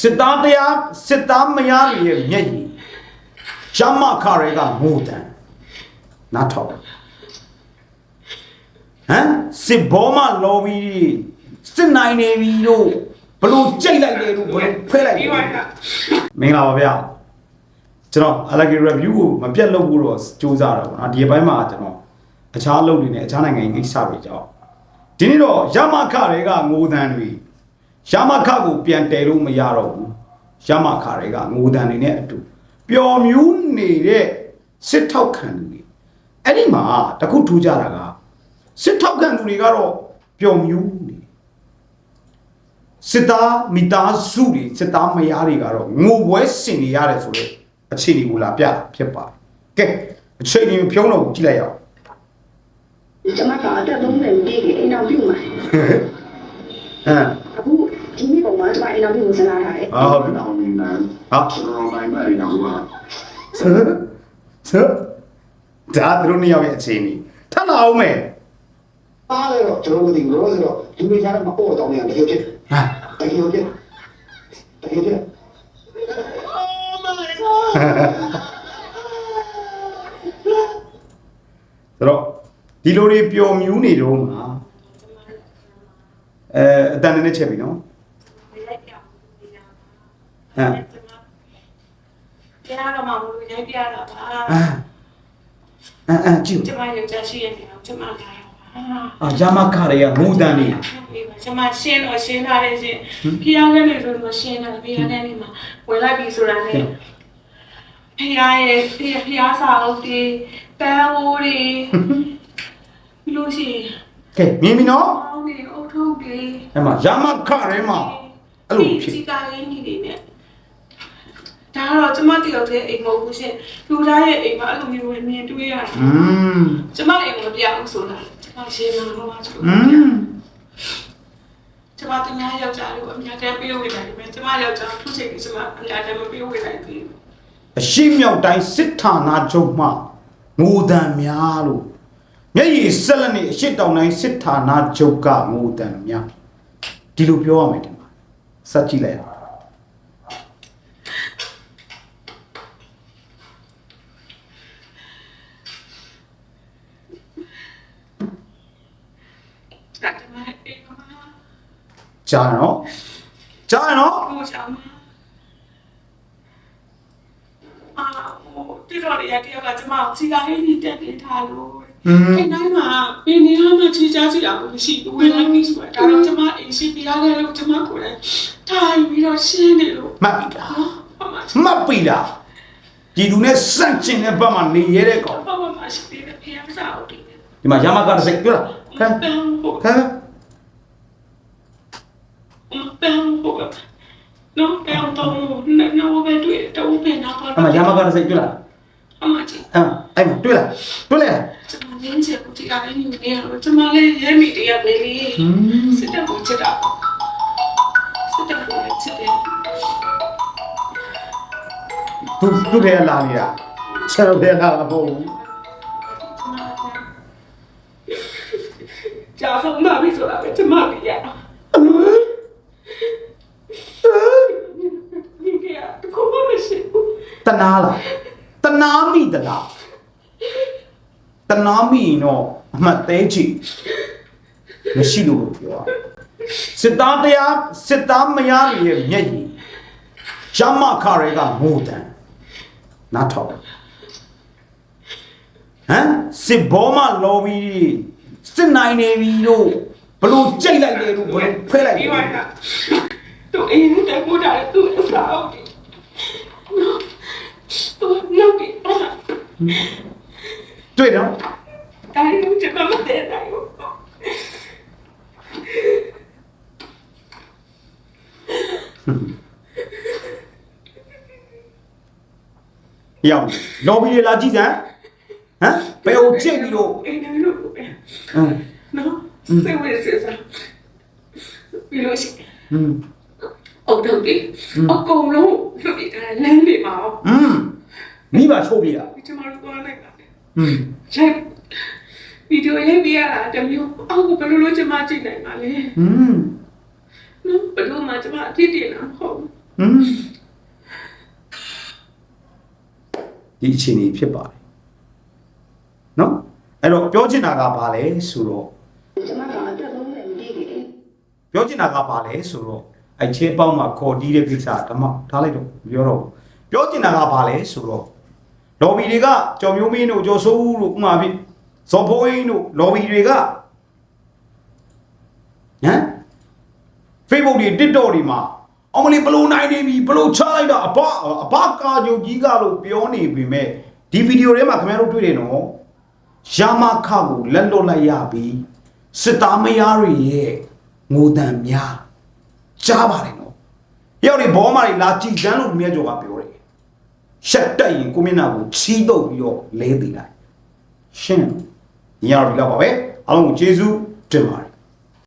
စစ်သားတရားစစ်သားမယားတွေရဲ့မျက်ရည်ရမခတွေကငိုတန်နားထောင်ဟမ်စစ်ဘောမလော်ဘီစစ်နိုင်နေပြီတို့ဘလို့ကြိတ်လိုက်တယ်လို့ဘလို့ဖဲလိုက်တယ်ပြီးပါလားမင်္ဂလာပါဗျာကျွန်တော် Allegri review ကိုမပြတ်လုပ်ဖို့တော့စူးစမ်းတာပေါ့နော်ဒီအပိုင်းမှာကျွန်တော်အခြားလုပ်တွေနဲ့အခြားနိုင်ငံကိစ္စတွေကြောင့်ဒီနေ့တော့ရမခတွေကငိုတန်တွေ ရမခကိုပြန်တယ်လို့မရတော့ဘူးရမခတွေကငိုတန်တွေနဲ့အတူပျော်မြူးနေတဲ့စစ်ထောက်ခံသူတွေအဲ့ဒီမှာတခုထူးကြတာကစစ်ထောက်ခံသူတွေကတော့ပျော်မြူးနေစစ်သားမိသားစုတွေစစ်သားမယားတွေကတော့ငိုပွဲဆင်နေရတယ်ဆိုတော့အခြေအနေကိုလာပြတာဖြစ်ပါတယ်ကဲအခြေအနေကိုဖြုံးတော့ကြည့်လိုက်ရအောင်ကျမကအသက်30ပြည့်ပြီအိမ်အောင်ပြုမှာဟမ် အခုဒီနေ့ပုံမှာကျမအိမ်အောင်ပြုကိုစဉ်းစားထားတယ်အာဟုတ်ပြီအောင်နေတယ်ဟာကျွန်တော်တိုင်းပဲနေတော့ကဆာဆာဒါသူတို့နှစ်ယောက်ရဲ့အခြေအနေထပ်လာအောင်မယ်အားလည်းတော့ကျွန်တော်တို့ဒီလိုဆိုတော့ဒီလိုကြားမှာပေါ်တော့နေတယ်တကယ်ဖြစ်ဟာတကယ်ဖြစ်တကယ်ဖြစ်ဆိုတော့ဒီလိုတွေပျော်မြူးနေတော့မှာအဲအတန်နဲ့ချက်ပြီနော် ဟမ်တရားတော်မှာဘလို့ရိုက်ပြတာပါအာအာအာကြည့်ကျမယောက်ျားရှိရဲ့နေအောင်ကျမလာရပါအာရမခတွေကငိုတန်နေကျမရှင်းတော့ရှင်းထားတယ်ရှင်ဖျားကနေဆိုတော့ရှင်းတယ်ဖျားကနေမှာဝင်လိုက်ပြီဆိုတာနဲ့ဖျားရဲ့ဖျားဖျားစာအုပ်တွေပန်းအိုးတွေလို့ရှိရင်ကဲမြင်ပြီနော်အောင်းနေအုတ်ထုတ်တွေအဲ့မှာရမခတွေမှာအဲ့လိုဖြစ်စီကာရင်းကြီးတွေနဲ့ ဒါကတော့ကျမတယောက်တည်းအိမ်မဟုတ်ဘူးရှင်လူသားရဲ့အိမ်မှာအဲ့လိုမျိုးမြင်တွေ့ရတယ် อืม ကျမအိမ်ကိုပြောင်းဆိုတာကျမရှင်းမှာတော့ကျ อืม ကျမတင်များယောက်ျားတွေကိုအများတန်းပေးဝေနိုင်တယ်ကျမယောက်ျားသူ့ချိန်ကကျမအများတန်းမပေးဝေနိုင်ဘူး အရှိမြောက်တိုင်းစစ်ဌာနချုပ်မှငိုတံများလို့မျက်ရည်ဆက်လက်နေအရှိတောင်တိုင်းစစ်ဌာနချုပ်ကငိုတံများဒီလိုပြောရမယ်ဒီမှာစက်ကြည့်လိုက် ကြားရနော်ကြားရနော်ဟိုချာမအာဟိုတိတော်ရတဲ့ကကျမစီကာရင်းကြီးတက်ပေးထားလို့อืมအဲ့တိုင်းမှာဘယ်နေရာမှာချီချားစီတာမရှိဘူးဝင်လိုက်ပြီဆိုတာဒါတော့ကျမအိမ်ရှိပြရတယ်လို့ကျမကိုယ်တိုင်ထိုင်ပြီးတော့ရှင်းနေလို့မှတ်ပြီလားဘာမှမှတ်ပြီလားဒီလူနဲ့စန့်ကျင်တဲ့ဘက်မှာနေရတဲ့ကောင်ဘာမှမရှိသေးတဲ့ဖျားစာအုပ်တွေဒီမှာရမကတစ်စိတ်ပြောလားခန်း ပန်းဖို့ခန်းပန်းဖို့နော်ပန်းတော့နော်ဘယ်တွေ့တော့ဘယ်နာပါအမရမကတစ်စိတ်ပြောလားအမကြီးအမအဲ့မှာတွေ့လားတွေ့လားကျမရင်းချင်ကိုဒီအရင်းနေရတော့ကျမလည်းရဲမိတရားပဲလေစစ်တပ်ကိုချက်တာစစ်တပ်ကိုချက်တယ်သူသူထဲလာနေတာဆယ်တော့ထဲလာတာမဟုတ်ဘူးကြာဆုံးလာပြီဆိုတာပဲကျမသိရတော့ဒီကတခုမှမရှိဘူး တနာလားတနာမိသလားတနာမိရင်တော့အမှတ်သေးချီမရှိလို့လို့ပြောတာစစ်သားတရားစစ်သားမယားတွေရဲ့မျက်ရည်ရမခတွေကငိုတန်နားထောင်ဟမ်စစ်ဘောမလော်ဘီစစ်နိုင်နေပြီတို့ဘလို့ကြိတ်လိုက်တယ်လို့ဘလို့ဖဲလိုက်တယ်ပြီးပါလားသူအင်းတက်ပို့တာသူအစားအောင်တယ်နော်သူနောက်ပြီးအဲ့ တွေ့တော့တာရီကိုကျွန်တော်မတည်နိုင်ဘူးရောင်လော်ဘီတွေလာကြည့်စမ်းဟမ်ဘယ်ကိုချိန်ပြီးတော့အင်းနေလို့ဟမ်နော်စေဝေစေစားပြီးလို့ရှိဟမ်အော်တော့ဒီအကုန်လုံးလူတွေလမ်းနေပါဟမ် မိဘချိုးပြတာ ကျမတို့သွားလိုက်တာ อืม ရိုက်ဗီဒီယိုရိုက်ပြရတာတမျိုးအောက်ဘယ်လိုလုပ်ကျမကြည့်နိုင်ပါလဲ อืม နော်ဘယ်လိုမှကျမအဖြစ်တင်တာမဟုတ်ဘူး ဟမ်ဒီအခြေအနေဖြစ်ပါတယ်နော်အဲ့တော့ပြောချင်တာကဘာလဲဆိုတော့ ကျမကအသက်30ပြည့်ပြီ ပြောချင်တာကဘာလဲဆိုတော့အဲ့ချေပေါင်းမှာခေါ်တီးတဲ့ကိစ္စဓမ္မထားလိုက်တော့မပြောတော့ဘူးပြောချင်တာကဘာလဲဆိုတော့ လော်ဘီတွေကကြော်မျိုးမင်းတို့ကြော်ဆိုးဦးတို့ဥမာပြဇော်ဖိုးအင်းတို့လော်ဘီတွေကဟမ် Facebook တွေ TikTok တွေမှာအောင်မလေးဘလို့နိုင်နေပြီဘလို့ချလိုက်တော့အဘအဘကာဂျိုကြီးကလို့ပြောနေပြီမဲ့ဒီဗီဒီယိုထဲမှာခင်ဗျားတို့တွေ့တယ်နော်ယာမခကိုလက်လွတ်လိုက်ရပြီစစ်သားမယားတွေရဲ့ငိုတံများကြားပါတယ်နော်ရောက်နေဘောမာတွေလာကြည်စမ်းလို့မြတ်ကျော်ကပြောတယ် ရှက်တက်ရင်ကိုမျက်နှာကိုချီးတုပ်ပြီးတော့လဲသေးလိုက်ရှင်းညရပြီတော့ပါပဲအားလုံးကိုကျေးဇူးတင်ပါတယ်